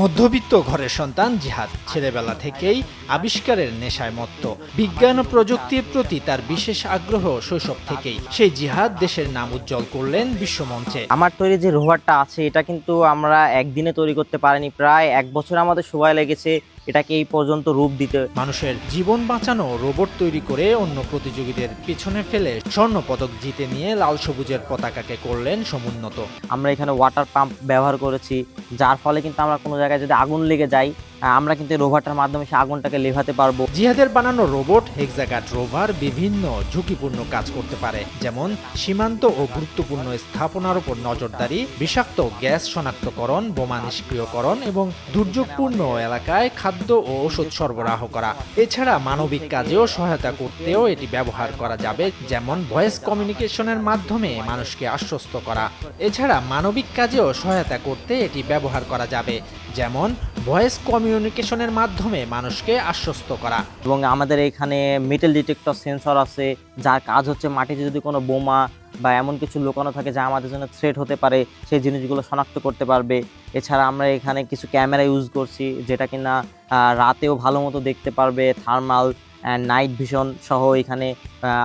মধ্যবিত্ত ঘরের সন্তান জিহাদ ছেলেবেলা থেকেই আবিষ্কারের নেশায় মত্ত। বিজ্ঞান ও প্রযুক্তির প্রতি তার বিশেষ আগ্রহ শৈশব থেকেই। সেই জিহাদ দেশের নাম উজ্জ্বল করলেন বিশ্বমঞ্চে। আমার তৈরি যে রোভারটা আছে, এটা কিন্তু আমরা একদিনে তৈরি করতে পারিনি। প্রায় এক বছর আমাদের সময় লেগেছে। এটাকে এই পর্যন্ত রূপ দিতে মানুষের জীবন বাঁচানো রোবট তৈরি করে অন্য প্রতিযোগীদের পিছনে ফেলে স্বর্ণ পদক জিতে নিয়ে লাল সবুজের পতাকাকে করলেন সমুন্নত। আমরা এখানে ওয়াটার পাম্প ব্যবহার করেছি যার ফলে কিন্তু আমরা কোনো জায়গায় যদি আগুন লেগে যাই আমরা কিন্তু রোভারটার মাধ্যমে সেই আগুনটাকে লেভাতে পারব। জিহাদের বানানো রোবট হেক্সাগাট রোভার বিভিন্ন ঝুঁকিপূর্ণ কাজ করতে পারে, যেমন সীমান্ত ও গুরুত্বপূর্ণ স্থাপনার উপর নজরদারি, বিষাক্ত গ্যাস শনাক্তকরণ, বোমা নিষ্ক্রিয়করণ এবং দুর্যোগপূর্ণ এলাকায় খাদ্য ও ওষুধ সরবরাহ করা। এছাড়া মানবিক কাজেও সহায়তা করতেও এটি ব্যবহার করা যাবে, যেমন ভয়েস কমিউনিকেশনের মাধ্যমে মানুষকে আশ্বস্ত করা। এছাড়া মানবিক কাজেও সহায়তা করতে এটি ব্যবহার করা যাবে, যেমন ভয়েস কমিউনিকেশনের মাধ্যমে মানুষকে আশ্বস্ত করা। এবং আমাদের এখানে মেটেল ডিটেক্টর সেন্সর আছে, যার কাজ হচ্ছে মাটিতে যদি কোনো বোমা বা এমন কিছু লুকানো থাকে যা আমাদের জন্য থ্রেট হতে পারে, সেই জিনিসগুলো শনাক্ত করতে পারবে। এছাড়া আমরা এখানে কিছু ক্যামেরা ইউজ করছি, যেটা কিনা রাতেও ভালো মতো দেখতে পারবে থার্মাল নাইট ভিশন সহ এখানে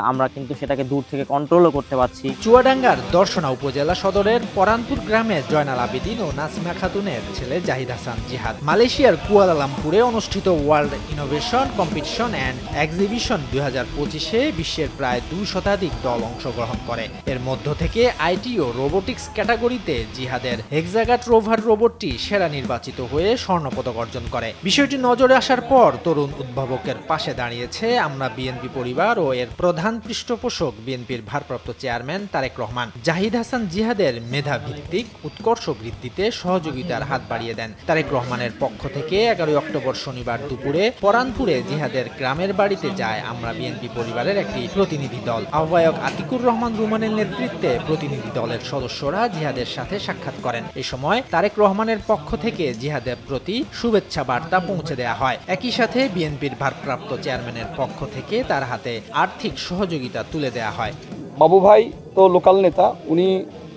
আমরা কিন্তু সেটাকে দূর থেকে কন্ট্রোলও করতে পারছি। চুয়াডাঙ্গার দর্শনা উপজেলা সদরের পরানপুর গ্রামে জয়নাল আবেদিন ও নাসিমা খাতুনের ছেলে জাহিদ হাসান জিহাদ। মালয়েশিয়ার কুয়ালালামপুরে অনুষ্ঠিত world innovation competition and exhibition দুই হাজার পঁচিশে বিশ্বের প্রায় দুই শতাধিক দল অংশগ্রহণ করে। এর মধ্য থেকে আইটি ও রোবোটিক্স ক্যাটাগরিতে জিহাদের হেক্সাগাট রোভার রোবটটি সেরা নির্বাচিত হয়ে স্বর্ণপদক অর্জন করে। বিষয়টি নজরে আসার পর তরুণ উদ্ভাবকের পাশে দাঁড়িয়েছে আমরা বিএনপি পরিবার ও এর প্রধান পৃষ্ঠপোষক বিএনপির ভারপ্রাপ্ত চেয়ারম্যান তারেক রহমান। জাহিদ হাসান জিহাদের মেধা ভিত্তিক উৎকর্ষ বৃদ্ধিতে সহযোগিতার হাত বাড়িয়ে দেন। তারেক রহমানের পক্ষ থেকে এগারোই অক্টোবর শনিবার দুপুরে পরানপুরে জিহাদের গ্রামের বাড়িতে যায় আমরা বিএনপি পরিবারের একটি প্রতিনিধি দল। আহ্বায়ক আতিকুর রহমান রুমানের নেতৃত্বে প্রতিনিধি দলের সদস্যরা জিহাদের সাথে সাক্ষাৎ করেন। এ সময় তারেক রহমানের পক্ষ থেকে জিহাদের প্রতি শুভেচ্ছা বার্তা পৌঁছে দেওয়া হয়। একই সাথে বিএনপির ভারপ্রাপ্ত চেয়ারম্যানের পক্ষ থেকে তার হাতে আর্থিক সহযোগিতা তুলে দেয়া হয়। বাবু ভাই তো লোকাল নেতা, উনি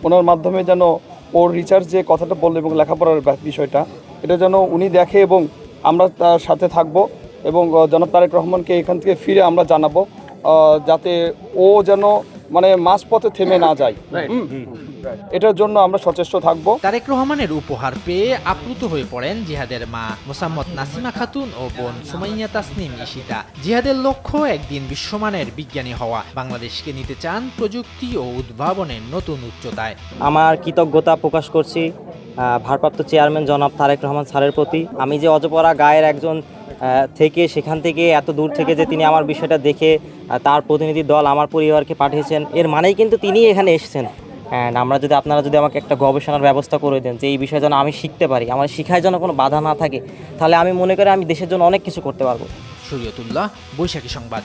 ওনার মাধ্যমে যেন ওর রিচার্জ যে কথাটা বলল এবং লেখাপড়ার বিষয়টা, এটা যেন উনি দেখে এবং আমরা তার সাথে থাকব এবং জনাব তারেক রহমানকে এখান থেকে ফিরে আমরা জানাব যাতে ও যেন মানে মাঝপথে থেমে না যায় এটার জন্য আমরা সচেষ্ট থাকব। তারেক রহমানের উপহার পেয়ে আপ্লুত হয়ে পড়েন জিহাদের মা মোসাম্মদ নাসিমা খাতুন ও বোন সুমাইয়া তাসনিম ইশিতা জিহাদের লক্ষ্য একদিন বিশ্বমানের বিজ্ঞানী হওয়া। বাংলাদেশকে নিতে চান প্রযুক্তি ও উদ্ভাবনের নতুন উচ্চতায়। আমার কৃতজ্ঞতা প্রকাশ করছি। ভারপ্রাপ্ত চেয়ারম্যান জনাব তারেক রহমান স্যারের প্রতি। আমি যে অজপরা গায়ের একজন থেকে সেখান থেকে এত দূর থেকে যে তিনি আমার বিষয়টা দেখে তার প্রতিনিধি দল আমার পরিবারকে পাঠিয়েছেন। এর মানেই কিন্তু তিনি এখানে এসেছেন। অ্যান্ড আমরা যদি, আপনারা যদি আমাকে একটা গবেষণার ব্যবস্থা করে দেন যে এই বিষয়ে যেন আমি শিখতে পারি, আমার শিখায় যেন কোনো বাধা না থাকে, তাহলে আমি মনে করি আমি দেশের জন্য অনেক কিছু করতে পারব। শরীয়তুল্লাহ, বৈশাখী সংবাদ।